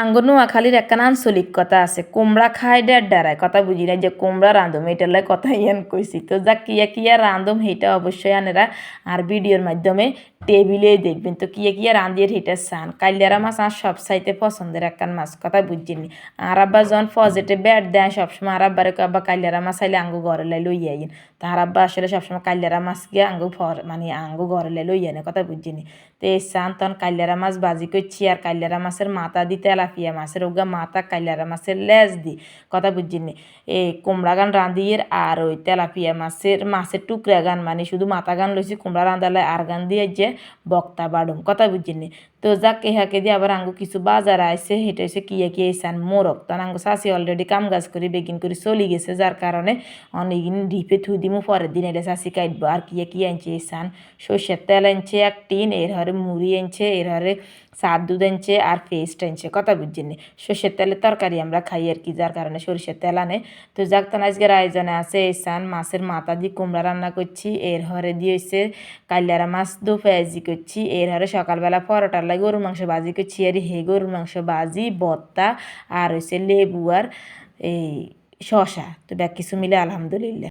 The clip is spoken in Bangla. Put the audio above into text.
আঙ্গ নোয়াখালীর একখান আঞ্চলিক কথা আছে, কুমড়া খায় ডের ডারায়। কথা বুঝি না যে কুমড়া রাঁধুম, এটার লাই কথা ইয়ান কইছি। তো যা কিয়া কিয়া রাঁধুম সেইটা অবশ্যই আনেরা আর ভিডিওর মাধ্যমে টেবিলে দেখবেন। তো কিয়া কিয়া রাঁধিয়ে সেইটা চান। কাইলারা মাছ আর সব চাইতে পছন্দের একখান মাছ, কথা বুঝিনি আর আব্বা যখন ফজেটে ব্যাট দেয়, সবসময় আর আব্বারে আব্বা কাইলারা মাছ আইলে আঙ্গু ঘরে লাই লই আইন তো আর আব্বা আসলে সবসময় কাইলারা মাছ গিয়ে আঙ্গু ফর মানে আঙ্গু ঘরে লাই লই আনে, কথা বুঝিনি তো এই চান তখন কাইলারা মাছ বাজি করছি আর কাইলারা মাছের মাথা দি তেলাপিয়া মাছের ওগা মাথা, কাইলারা মাছের লেজ দি কথা বুঝিনি এই কুমড়া গান রাঁধিয়ে আর ওই তেলাপিয়া মাছের মাছের টুকরা গান মানে শুধু মাথা গান লইছি, কুমড়া রাঁধালে আর গান দিয়ে যে বক্তা বাড়ুম, কথা বুঝিনি তো যাক, এহাকে দিয়ে আবার আঙ্গু কিছু বাজার আইসে হেঁটে এসে কিয়ে কিয়ে এসান মোরক তখন আঙ্গু শাশি অলরেডি কাম কাজ করে বেগিন করে চলি গেছে, যার কারণে অনেকদিন ডিপে থুই দিমু, পরের দিন এলে শাশি কাটবো। আর কিয়ে কিয়ে আনছে এসান সর্ষের তেল আনছে এক টিন এর হরে মুড়ি আনছে, এর হরে সার দুধ আনছে, আর পেস্ট আনছে, কথা বুঝছেন সর্ষের তেলের তরকারি আমরা খাই আর কি, যার কারণে সরষের তেল আনে। তো যাক, তখন আজকের আয়োজনে আছে এসান মাছের মাথা দিয়ে কুমড়া রান্না করছি, এর হরে দিয়ে হয়েছে কাল্যারা মাছ, দু পেঁয়াজি করছি, এর হরে সকালবেলা পরোটার লাগে গরুর মাংস বাজি করছি আর হে গরুর মাংস বাজি বত্তা আর হয়েছে লেবু আর এই শশা তো ব্যাগ কিছু মিলে আলহামদুলিল্লাহ।